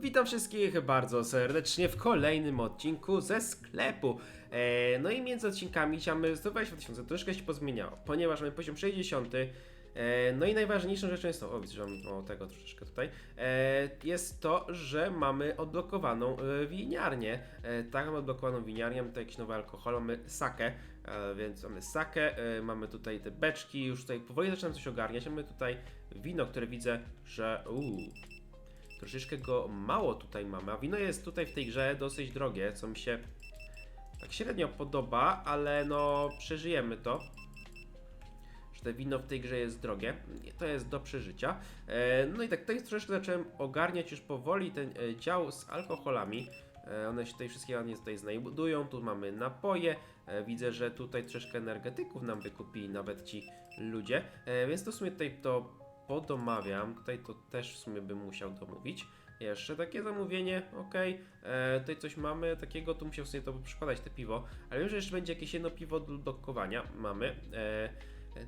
Witam wszystkich bardzo serdecznie w kolejnym odcinku ze sklepu. E, no i między odcinkami chciamy z 2000 troszkę się pozmieniało, ponieważ mamy poziom 60. E, no i najważniejszą rzeczą jest to, o widzę, że mam o, tego troszeczkę tutaj, e, jest to, że mamy odblokowaną e, winiarnię. E, tak, mamy odblokowaną winiarnię, mamy tutaj jakieś nowe alkohole, mamy sakę, e, więc mamy sakę, e, mamy tutaj te beczki, już tutaj powoli zaczynam coś ogarniać, mamy tutaj wino, które widzę, że uuu, Troszeczkę go mało tutaj mamy, a wino jest tutaj w tej grze dosyć drogie, co mi się tak średnio podoba, ale no przeżyjemy to. Że te wino w tej grze jest drogie, to jest do przeżycia. E, no i tak tutaj troszeczkę zacząłem ogarniać już powoli ten e, dział z alkoholami. E, One się tutaj wszystkie ładnie tutaj znajdują. Tu mamy napoje. Widzę, że tutaj troszeczkę energetyków nam wykupili nawet ci ludzie. Więc to w sumie tutaj to podomawiam. Tutaj to też w sumie bym musiał domówić. Jeszcze takie zamówienie, ok. E, tutaj coś mamy takiego, tu musiał sobie to przykładać te piwo. Ale że jeszcze będzie jakieś jedno piwo do dokowania. Mamy. E,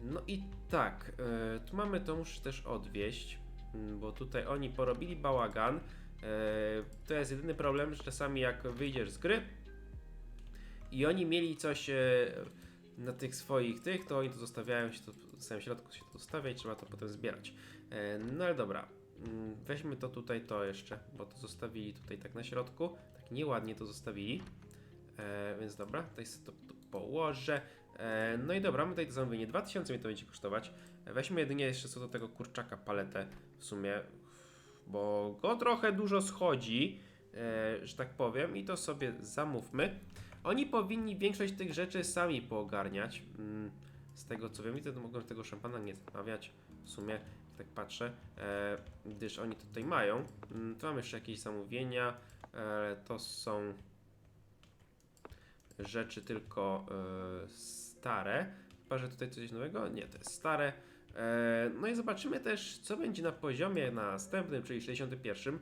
no i tak, e, tu mamy to, muszę też odwieźć, mm, bo tutaj oni porobili bałagan. E, to jest jedyny problem, że czasami jak wyjdziesz z gry i oni mieli coś e, na tych swoich tych, to oni to zostawiają się to w samym środku się to zostawia i trzeba to potem zbierać. E, no ale dobra, mm, weźmy to tutaj to jeszcze, bo to zostawili tutaj tak na środku, tak nieładnie to zostawili. E, więc dobra, tutaj sobie to, to położę. E, no i dobra, mamy tutaj to zamówienie. 2000 mi to będzie kosztować. Weźmy jedynie jeszcze co do tego kurczaka paletę w sumie, bo go trochę dużo schodzi, że tak powiem, i to sobie zamówmy. Oni powinni większość tych rzeczy sami poogarniać. Mm, z tego co wiem, widzę, to mogłem tego szampana nie zamawiać. W sumie, tak patrzę, e, gdyż oni tutaj mają. Mm, tu mam jeszcze jakieś zamówienia. E, to są rzeczy tylko e, stare. Chyba, że tutaj coś nowego? Nie, to jest stare. E, no i zobaczymy też, co będzie na poziomie następnym, czyli 61.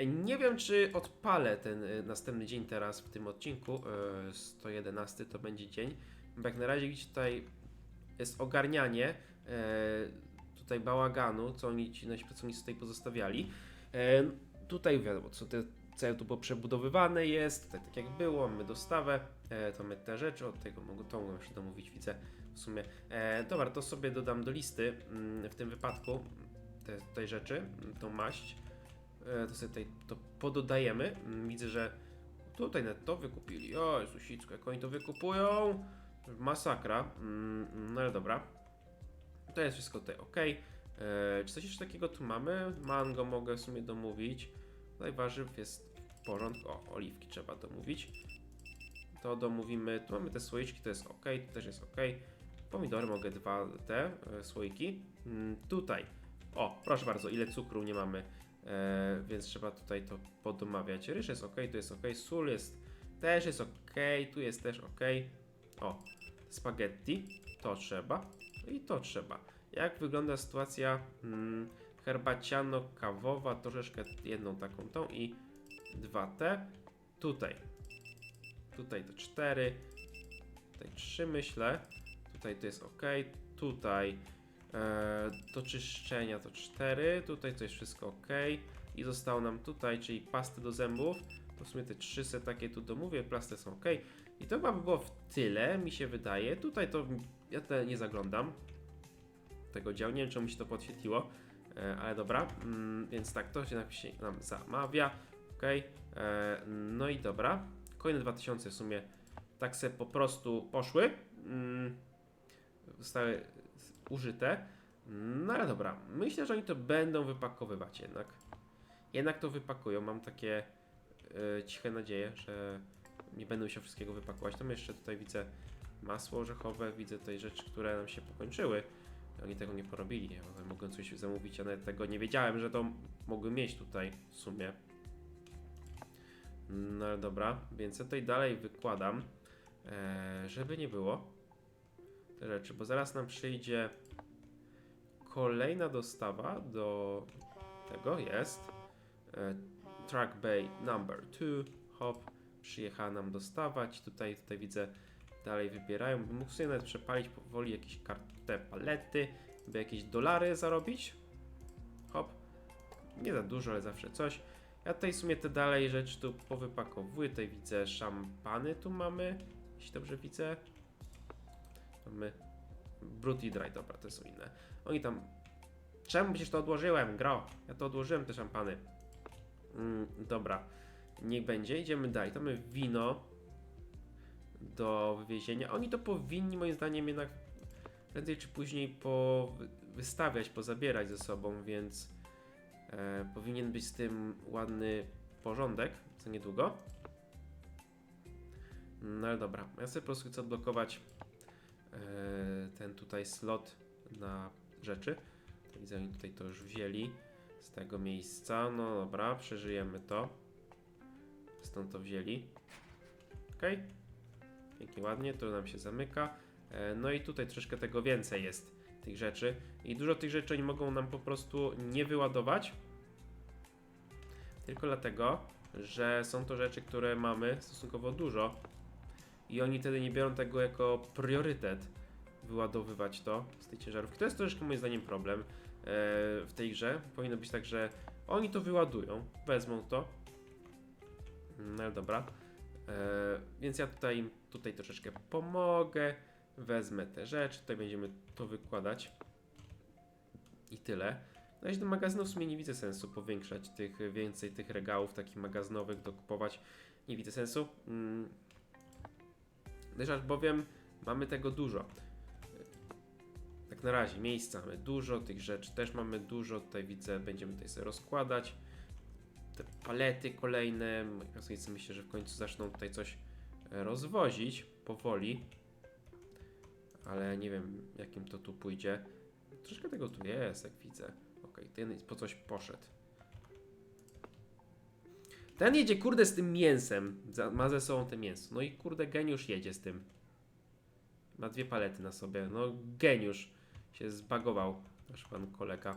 E, Nie wiem, czy odpalę ten e, następny dzień teraz w tym odcinku. E, 111 to będzie dzień. Bo jak na razie widzicie tutaj jest ogarnianie e, tutaj bałaganu, co oni ci nasi pracownicy tutaj pozostawiali. E, tutaj wiadomo, co te całe tu przebudowywane jest, tutaj tak jak było, mamy dostawę, e, to mamy te rzeczy, od tego mogę, to mogę jeszcze domówić, widzę w sumie. E, dobra, to sobie dodam do listy mm, w tym wypadku te tutaj rzeczy, tą maść. E, to sobie tutaj to pododajemy. Mm, Widzę, że tutaj net to wykupili. O, Jesusicko, jak oni to wykupują. Masakra. Mm, No ale dobra. To jest wszystko tutaj ok. E, czy coś jeszcze takiego tu mamy? Mango mogę w sumie domówić. Tutaj warzyw jest w porządku. O, oliwki trzeba domówić. To domówimy. Tu mamy te słoiczki, to jest ok, tu też jest ok. Pomidory mogę dwa te e, słoiki. Mm, tutaj. O, proszę bardzo, ile cukru nie mamy, e, więc trzeba tutaj to podomawiać. Ryż jest ok, tu jest ok, sól jest też jest ok, tu jest też ok. O, spaghetti, to trzeba i to trzeba. Jak wygląda sytuacja mm, herbaciano-kawowa, troszeczkę jedną taką tą i dwa te. Tutaj, tutaj to cztery, tutaj trzy myślę, tutaj to jest ok, tutaj do czyszczenia to cztery, tutaj to jest wszystko ok. I zostało nam tutaj, czyli pasty do zębów, to w sumie te trzy se takie tu domówię, plasty są ok. I to chyba by było w tyle, mi się wydaje, tutaj to ja te nie zaglądam. Tego działu, nie wiem czemu mi się to podświetliło, e, ale dobra, mm, więc tak, to się nam, się nam zamawia, ok, e, no i dobra, kolejne 2000 w sumie tak se po prostu poszły, mm, zostały użyte, no ale dobra, myślę, że oni to będą wypakowywać jednak, jednak to wypakują, mam takie e, ciche nadzieje, że nie będą się wszystkiego wypakować, tam jeszcze tutaj widzę masło orzechowe, widzę tutaj rzeczy, które nam się pokończyły, oni tego nie porobili, ja mogłem coś zamówić, a nawet tego nie wiedziałem, że to mogły mieć tutaj w sumie. No ale dobra, więc ja tutaj dalej wykładam, e, żeby nie było rzeczy, bo zaraz nam przyjdzie kolejna dostawa do tego, jest e, Truck Bay number 2, hop, przyjechała nam dostawać, tutaj, tutaj widzę dalej wybierają, mógł sobie nawet przepalić powoli jakieś kartę palety, by jakieś dolary zarobić, hop, nie za dużo, ale zawsze coś Ja tutaj w sumie te dalej rzeczy tu powypakowuję. Tutaj widzę szampany tu mamy. Jeśli dobrze widzę. Mamy Brut i Dry, dobra, to są inne. Oni tam... Czemu przecież to odłożyłem, gro? Ja to odłożyłem, te szampany. Mm, dobra, niech będzie. Idziemy dalej. To mamy wino do wywiezienia. Oni to powinni, moim zdaniem, jednak prędzej czy później po wystawiać, pozabierać ze sobą, więc e, powinien być z tym ładny porządek za niedługo. No ale dobra, ja sobie po prostu chcę odblokować ten tutaj slot na rzeczy. Widzę, oni tutaj to już wzięli z tego miejsca. No dobra, przeżyjemy to. Stąd to wzięli. Ok. Pięknie, ładnie, to nam się zamyka. E, No i tutaj troszkę tego więcej jest, tych rzeczy. I dużo tych rzeczy oni mogą nam po prostu nie wyładować. Tylko dlatego, że są to rzeczy, które mamy stosunkowo dużo. I oni wtedy nie biorą tego jako priorytet wyładowywać to z tej ciężarówki. To jest troszkę moim zdaniem problem e, w tej grze. Powinno być tak, że oni to wyładują, wezmą to. No ale dobra. E, więc ja tutaj tutaj troszeczkę pomogę. Wezmę te rzeczy, tutaj będziemy to wykładać. I tyle. Na razie do magazynów w sumie nie widzę sensu powiększać tych, więcej tych regałów takich magazynowych, dokupować. Nie widzę sensu. Też albowiem mamy tego dużo. Tak na razie, miejsca mamy dużo, tych rzeczy też mamy dużo. Tutaj widzę, będziemy tutaj sobie rozkładać. Te palety kolejne. Kasujcy myślę, że w końcu zaczną tutaj coś e, rozwozić powoli. Ale nie wiem, jakim to tu pójdzie. Troszkę tego tu jest, jak widzę. Okej, ten po coś poszedł. Ten jedzie, kurde, z tym mięsem. Ma ze sobą te mięso. No i kurde, geniusz jedzie z tym. Ma dwie palety na sobie. No, geniusz się zbagował. Nasz pan kolega.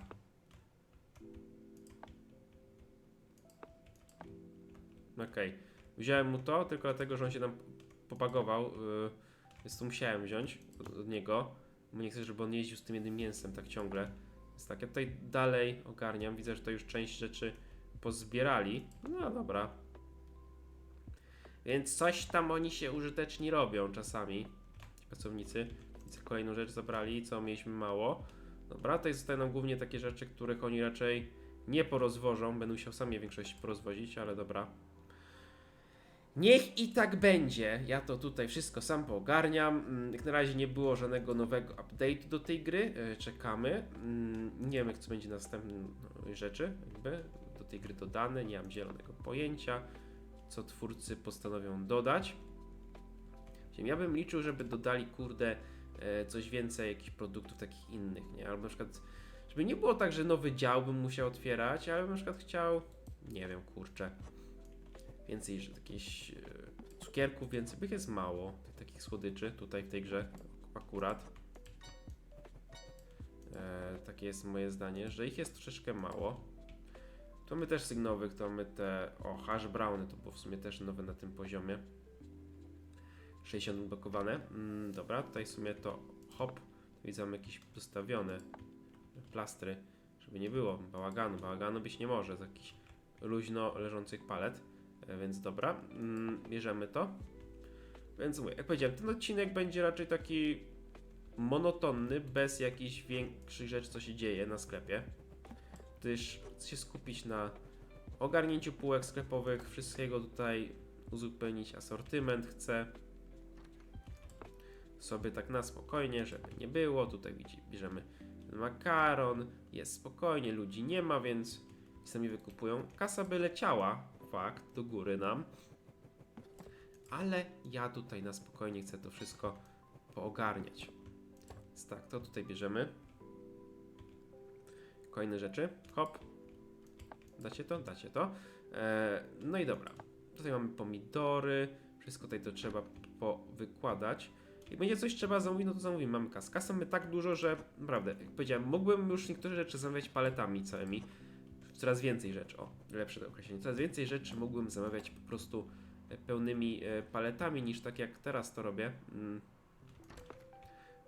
Okej. Wziąłem mu to, tylko dlatego, że on się tam popagował. Yy, więc to musiałem wziąć od, od niego. Bo nie chcę, żeby on jeździł z tym jednym mięsem tak ciągle. Więc tak, ja tutaj dalej ogarniam. Widzę, że to już część rzeczy pozbierali. No dobra. Więc coś tam oni się użyteczni robią czasami. Ci pracownicy. Widzę, kolejną rzecz zabrali, co mieliśmy mało. Dobra, zostają nam głównie takie rzeczy, których oni raczej nie porozwożą. Będą musiał sami większość porozwozić, ale dobra. Niech i tak będzie. Ja to tutaj wszystko sam poogarniam. Mm, Jak na razie nie było żadnego nowego update'u do tej gry. E, Czekamy. Mm, Nie wiem, co będzie następnej rzeczy jakby tej gry dodane. Nie mam zielonego pojęcia, co twórcy postanowią dodać. Ja bym liczył, żeby dodali, kurde, e, coś więcej, jakichś produktów takich innych, nie? Albo na przykład, żeby nie było tak, że nowy dział bym musiał otwierać, ale bym na przykład chciał, nie wiem, kurczę, więcej że jakichś e, cukierków, więcej, bych jest mało, takich słodyczy tutaj w tej grze akurat. E, takie jest moje zdanie, że ich jest troszeczkę mało. To my też sygnowych, to my te, o, hash browny, to było w sumie też nowe na tym poziomie. 60 blokowane. Mm, dobra, tutaj w sumie to hop, widzę jakieś ustawione plastry, żeby nie było bałaganu. Bałaganu być nie może z jakichś luźno leżących palet, e, więc dobra, mm, bierzemy to. Więc mówię, jak powiedziałem, ten odcinek będzie raczej taki monotonny, bez jakichś większych rzeczy, co się dzieje na sklepie. Gdyż chcę się skupić na ogarnięciu półek sklepowych, wszystkiego tutaj uzupełnić asortyment chcę sobie tak na spokojnie, żeby nie było. Tutaj bierzemy makaron, jest spokojnie, ludzi nie ma, więc sami wykupują. Kasa by leciała, fakt, do góry nam. Ale ja tutaj na spokojnie chcę to wszystko poogarniać. Więc tak, to tutaj bierzemy. Kolejne rzeczy. Hop. Dacie to? Dacie to. E, no i dobra. Tutaj mamy pomidory. Wszystko tutaj to trzeba powykładać. Jak będzie coś trzeba zamówić, no to zamówimy. Mamy kas. Kasy mamy tak dużo, że naprawdę, jak powiedziałem, mógłbym już niektóre rzeczy zamawiać paletami całymi. Coraz więcej rzeczy, o, lepsze to określenie. Coraz więcej rzeczy mógłbym zamawiać po prostu e, pełnymi e, paletami, niż tak jak teraz to robię. Mm.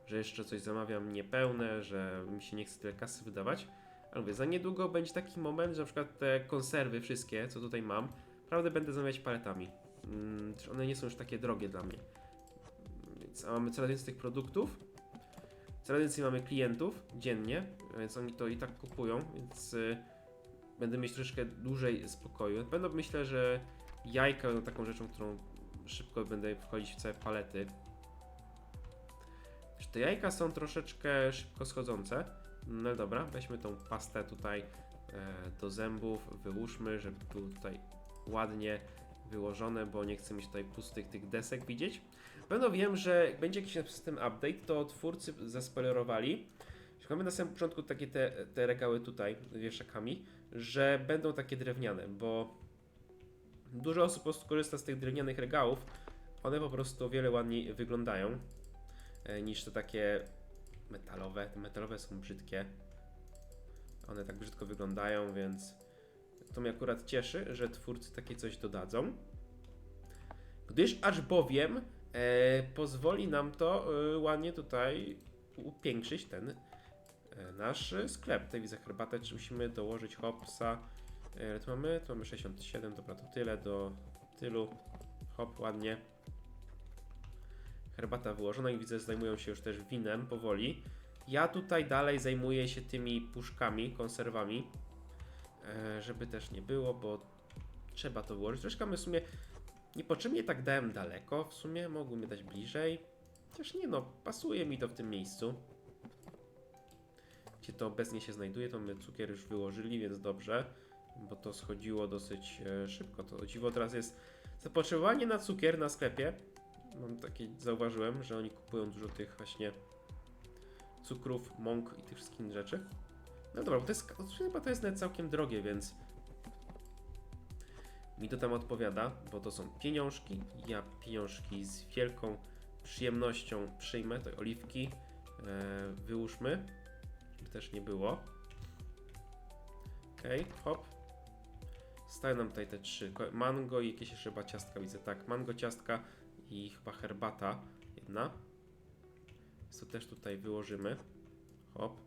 Że jeszcze coś zamawiam niepełne, że mi się nie chce tyle kasy wydawać. Ale mówię, za niedługo będzie taki moment, że na przykład te konserwy wszystkie, co tutaj mam, naprawdę będę zamawiać paletami. Mm, one nie są już takie drogie dla mnie. Więc a mamy coraz więcej tych produktów. Coraz więcej mamy klientów dziennie, więc oni to i tak kupują, więc y, będę mieć troszeczkę dłużej spokoju. Na pewno myślę, że jajka będą taką rzeczą, którą szybko będę wchodzić w całe palety. Te jajka są troszeczkę szybko schodzące? No dobra, weźmy tą pastę tutaj e, do zębów, wyłóżmy, żeby było tutaj ładnie wyłożone, bo nie chcę mieć tutaj pustych tych desek widzieć. Pewno wiem, że jak będzie jakiś system update, to twórcy zaspoilerowali, mamy na samym początku takie te, te regały tutaj wieszakami, że będą takie drewniane, bo dużo osób po prostu korzysta z tych drewnianych regałów. One po prostu o wiele ładniej wyglądają e, niż te takie metalowe. Te metalowe są brzydkie. One tak brzydko wyglądają, więc to mnie akurat cieszy, że twórcy takie coś dodadzą. Gdyż aż bowiem e, pozwoli nam to e, ładnie tutaj upiększyć ten e, nasz sklep. Tutaj widzę herbatę, czy musimy dołożyć hopsa. E, Ile tu mamy? Tu mamy 67, dobra, to tyle do tylu. Hop, ładnie. Herbata wyłożona i widzę, zajmują się już też winem powoli. Ja tutaj dalej zajmuję się tymi puszkami, konserwami, e, żeby też nie było, bo trzeba to wyłożyć. Troszkę my w sumie niepotrzebnie tak dałem daleko, w sumie mogłem je dać bliżej. Chociaż nie no, pasuje mi to w tym miejscu. Gdzie to obecnie się znajduje, to my cukier już wyłożyli, więc dobrze, bo to schodziło dosyć e, szybko. To dziwo teraz jest zapotrzebowanie na cukier na sklepie. Mam takie, zauważyłem, że oni kupują dużo tych właśnie cukrów, mąk i tych wszystkich rzeczy. No dobra, bo to jest, chyba to jest nawet całkiem drogie, więc mi to tam odpowiada, bo to są pieniążki. Ja pieniążki z wielką przyjemnością przyjmę. To oliwki e, wyłóżmy, żeby też nie było. Ok, hop. Stają nam tutaj te trzy. Mango i jakieś jeszcze chyba ciastka widzę. Tak, mango, ciastka i chyba herbata jedna. Więc to też tutaj wyłożymy. Hop.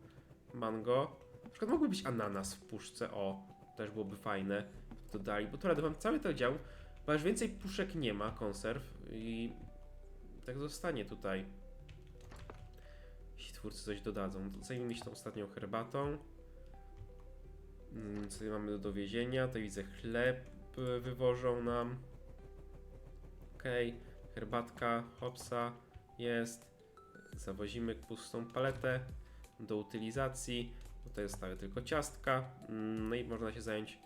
Mango. Na przykład mógłby być ananas w puszce. O, też byłoby fajne. Dodali, bo to rady mam cały ten dział, bo aż więcej puszek nie ma, konserw i tak zostanie tutaj. Jeśli twórcy coś dodadzą. To Zajmijmy się tą ostatnią herbatą. Mm, Co tutaj mamy do dowiezienia? Tutaj widzę chleb y, wywożą nam. Okej, herbatka, hopsa jest. Zawozimy pustą paletę do utylizacji. Tutaj zostały tylko ciastka. Mm, No i można się zająć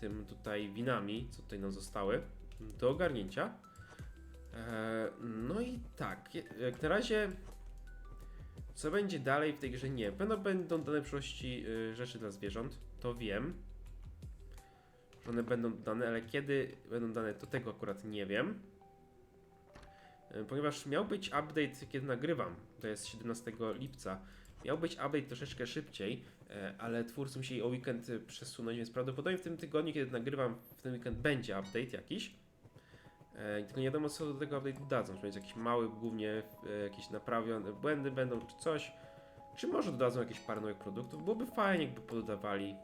tym tutaj winami, co tutaj nam zostały, do ogarnięcia. Eee, no i tak, jak na razie, co będzie dalej w tej grze? Nie, pewno będą dane przyszłości y, rzeczy dla zwierząt, to wiem, że one będą dane, ale kiedy będą dane, to tego akurat nie wiem. E, Ponieważ miał być update, kiedy nagrywam, to jest 17 lipca, miał być update troszeczkę szybciej, e, ale twórcy musieli o weekend przesunąć, więc prawdopodobnie w tym tygodniu, kiedy nagrywam, w ten weekend będzie update jakiś. E, Tylko nie wiadomo, co do tego update dodadzą. Czy będzie jakiś mały, głównie jakieś naprawione błędy będą, czy coś. Czy może dodadzą jakieś parę nowych produktów. Byłoby fajnie, jakby pododawali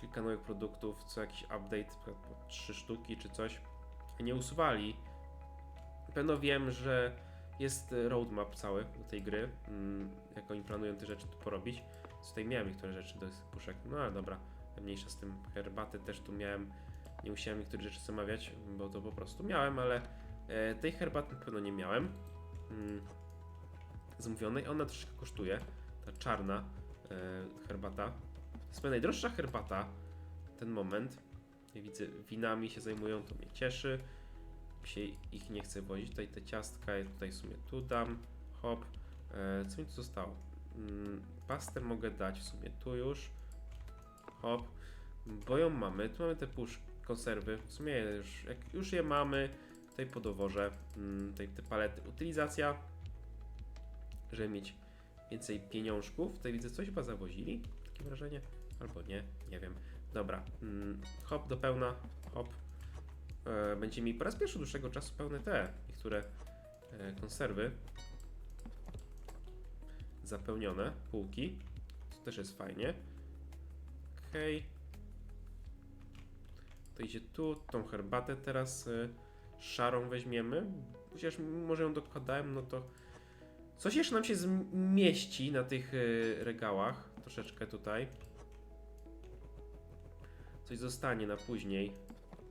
kilka nowych produktów, co jakiś update, trzy sztuki, czy coś. Nie usuwali. Pewno wiem, że jest roadmap cały do tej gry, mm, jak oni planują te rzeczy tu porobić. Tutaj miałem niektóre rzeczy do puszek, no ale dobra, mniejsza z tym. Herbaty też tu miałem, nie musiałem niektórych rzeczy zamawiać, bo to po prostu miałem, ale e, tej herbaty na pewno nie miałem. Mm, zamówionej, ona troszeczkę kosztuje, ta czarna e, herbata. To jest moja najdroższa herbata ten moment. Widzę, winami się zajmują, to mnie cieszy się ich nie chcę wozić. Tutaj te ciastka, ja tutaj w sumie tu dam. Hop. E, co mi tu zostało? Mm, pastę mogę dać w sumie tu już. Hop. Bo ją mamy. Tu mamy te pusz konserwy. W sumie już, jak już je mamy, tutaj po doworze. Mm, tutaj te palety. Utylizacja. Żeby mieć więcej pieniążków. Tutaj widzę coś chyba zawozili. Takie wrażenie. Albo nie. Nie wiem. Dobra. Mm, hop do pełna. Hop będzie mi po raz pierwszy dłuższego czasu pełne te niektóre e, konserwy zapełnione, półki. To też jest fajnie. okej. To idzie tu, tą herbatę teraz y, szarą weźmiemy. Chociaż może ją dokładałem, no to coś jeszcze nam się zmieści na tych regałach. Troszeczkę tutaj. Coś zostanie na później.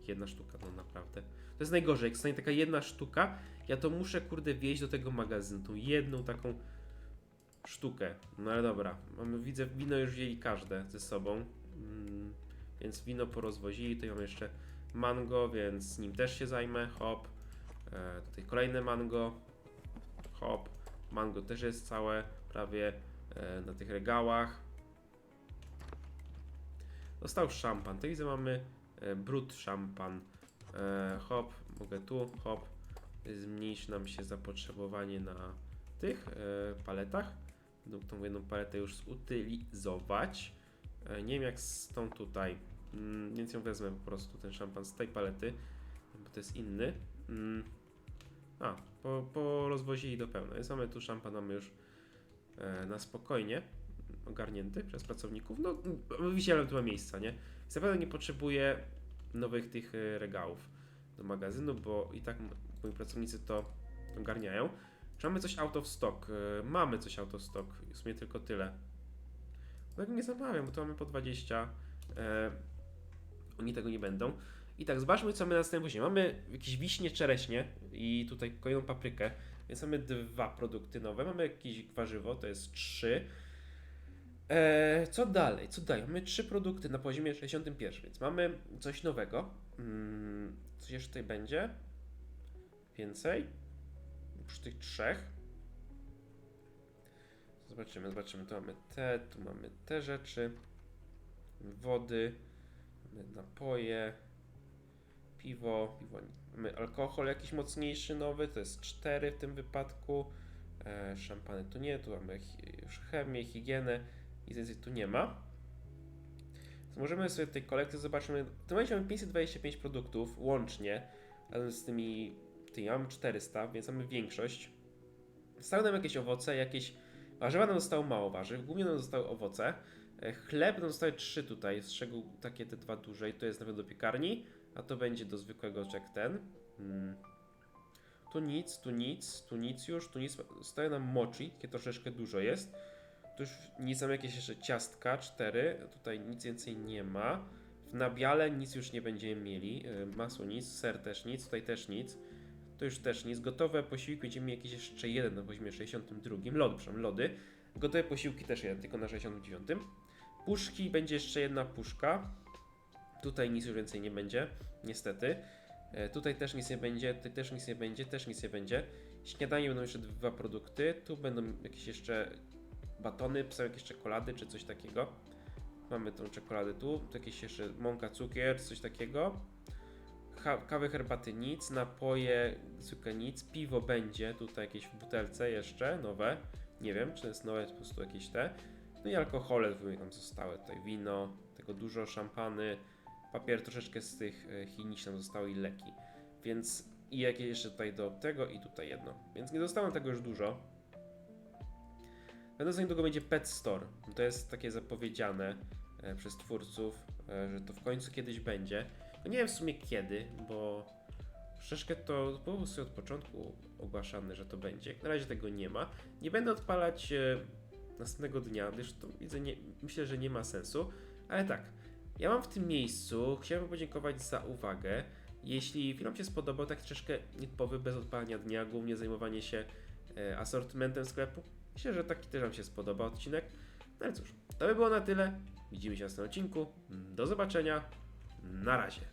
Jedna sztuka, no naprawdę. To jest najgorzej, jak zostanie taka jedna sztuka, ja to muszę, kurde, wieźć do tego magazynu. Tą jedną taką sztukę. No ale dobra, mamy, widzę, wino już wzięli każde ze sobą. Mm, więc wino porozwozili. Tutaj mamy jeszcze mango, więc nim też się zajmę. Hop. E, tutaj kolejne mango. Hop. Mango też jest całe prawie e, na tych regałach. Został szampan. Tutaj widzę mamy e, brud szampan. E, hop, mogę tu, hop. Zmniejszy nam się zapotrzebowanie na tych e, paletach. Tą jedną paletę już zutylizować. Nie wiem jak z tą tutaj, mm, więc ją wezmę po prostu, ten szampan z tej palety, bo to jest inny. Mm. A, po, po rozwozili do pełna, więc mamy tu szampan, mamy już na spokojnie ogarnięty przez pracowników. No, ale tu ma miejsca, nie? Pewno nie potrzebuję nowych tych e, regałów do magazynu, bo i tak moi pracownicy to ogarniają. Czy mamy coś out of stock? E, Mamy coś out of stock, w sumie tylko tyle. No nie zamawiam, bo to mamy po 20. E, oni tego nie będą. I tak, zobaczmy co my następnie. Mamy jakieś wiśnie, czereśnie i tutaj kolejną paprykę, więc mamy dwa produkty nowe. Mamy jakieś warzywo, to jest 3. E, co dalej? Co dalej? Mamy trzy produkty na poziomie 61, więc mamy coś nowego. Mm, coś jeszcze tutaj będzie? Więcej? Przy tych trzech. Zobaczymy, zobaczymy. Tu mamy te, tu mamy te rzeczy. Wody, mamy napoje, piwo, piwo. Mamy alkohol jakiś mocniejszy nowy, to jest 4 w tym wypadku. E, szampany tu nie, tu mamy chemię, higienę i więcej tu nie ma. Więc możemy sobie tej kolekcji zobaczymy. W tym momencie mamy 525 produktów łącznie, razem z tymi, tymi mamy 400, więc mamy większość. Zostały nam jakieś owoce, jakieś warzywa nam zostało mało warzyw, głównie nam zostały owoce. E, Chleb nam zostały trzy tutaj, z czego takie te dwa duże i to jest nawet do piekarni, a to będzie do zwykłego jak ten. Mm. Tu nic, tu nic, tu nic już, tu nic. Zostaje nam mochi, takie troszeczkę dużo jest. Tu już nic, jakieś jeszcze ciastka, cztery. Tutaj nic więcej nie ma. W nabiale nic już nie będziemy mieli. E, Masło nic, ser też nic, tutaj też nic. To już też nic. Gotowe posiłki będziemy mieli jakiś jeszcze jeden na poziomie 62. Lody, przepraszam, lody. Gotowe posiłki też jeden, tylko na 69. Puszki będzie jeszcze jedna puszka. Tutaj nic już więcej nie będzie, niestety. E, Tutaj też nic nie będzie, tutaj też nic nie będzie, też nic nie będzie. Śniadanie będą jeszcze dwa produkty. Tu będą jakieś jeszcze batony, są jakieś czekolady czy coś takiego. Mamy tą czekoladę tu, jakieś jeszcze mąka, cukier, coś takiego. Ha- kawy, herbaty nic, napoje, zwykle nic, piwo będzie, tutaj jakieś w butelce jeszcze, nowe. Nie wiem, czy to jest nowe, po prostu jakieś te. No i alkohole tam zostały, tutaj wino, tego dużo, szampany, papier troszeczkę z tych e, chinicznych nam zostały i leki. Więc i jakieś jeszcze tutaj do tego i tutaj jedno. Więc nie zostało tego już dużo. Za niedługo będzie Pet Store. To jest takie zapowiedziane e, przez twórców, e, że to w końcu kiedyś będzie. No nie wiem w sumie kiedy, bo troszeczkę to było sobie od początku ogłaszane, że to będzie. Na razie tego nie ma. Nie będę odpalać e, następnego dnia, gdyż to widzę, nie, myślę, że nie ma sensu. Ale tak, ja mam w tym miejscu, chciałbym podziękować za uwagę. Jeśli film się spodobał, tak troszeczkę nietypowy, bez odpalania dnia, głównie zajmowanie się asortymentem sklepu, myślę, że taki też Wam się spodoba odcinek. No ale cóż, to by było na tyle. Widzimy się w następnym odcinku. Do zobaczenia. Na razie.